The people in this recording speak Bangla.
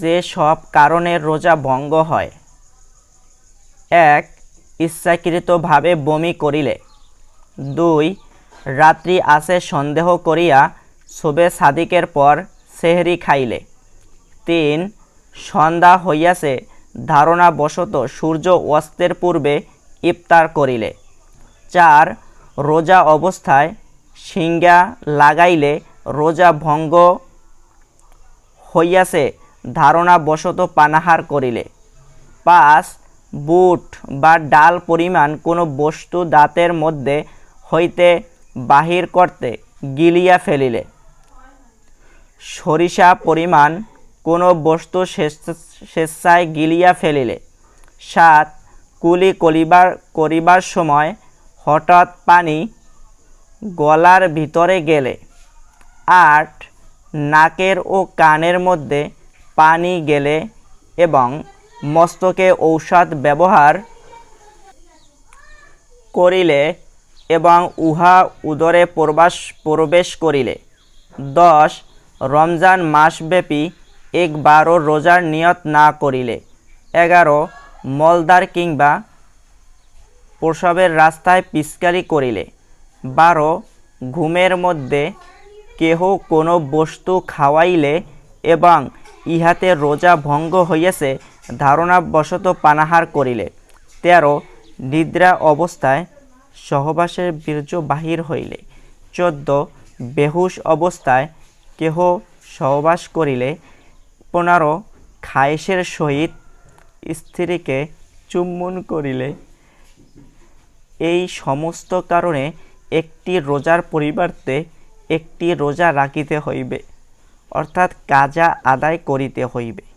যে সব কারণে রোজা ভঙ্গ হয়। এক, ইচ্ছাকৃতভাবে বমি করিলে। দুই, রাত্রি আসে সন্দেহ করিয়া শোবে সাদিকের পর সেহরি খাইলে। তিন, সন্ধ্যা হইয়াছে ধারণাবশত সূর্য অস্তের পূর্বে ইফতার করিলে। চার, রোজা অবস্থায় সিঙ্গা লাগাইলে রোজা ভঙ্গ হইয়াছে ধারণাবশত পানাহার করিলে। পাঁচ, বুট বা ডাল পরিমাণ কোনো বস্তু দাঁতের মধ্যে হইতে বাহির করতে গিলিয়া ফেলিলে। সরিষা পরিমাণ কোনো বস্তু স্বেচ্ছ- স্বেচ্ছায় গিলিয়া ফেলিলে। সাত, কুলি করিবার করিবার সময় হঠাৎ পানি গলার ভিতরে গেলে। আট, নাকের ও কানের মধ্যে পানি গেলে এবং মস্তকে ঔষধ ব্যবহার করিলে এবং উহা উদরে প্রবাস, প্রবেশ করিলে। দশ, রমজান মাসব্যাপী একবারও রোজার নিয়ত না করিলে। এগারো মলদার কিংবা প্রসবের রাস্তায় পিচকারি করিলে। বারো, ঘুমের মধ্যে কেহ কোনো বস্তু খাওয়াইলে এবং ইহাতে রোজা ভঙ্গ হইয়াছে, ধারণাবশত পানাহার করিলে। তেরো, নিদ্রা অবস্থায় সহবাসের বীর্য বাহির হইলে। চোদ্দ, বেহুশ অবস্থায় কেহ সহবাস করিলে। পনেরো, খায়েশের সহিত স্ত্রীকে চুম্বন করিলে। এই সমস্ত কারণে একটি রোজার পরিবর্তে একটি রোজা রাখিতে হইবে। অর্থাৎ কাজা আদায় করিতে হইবে।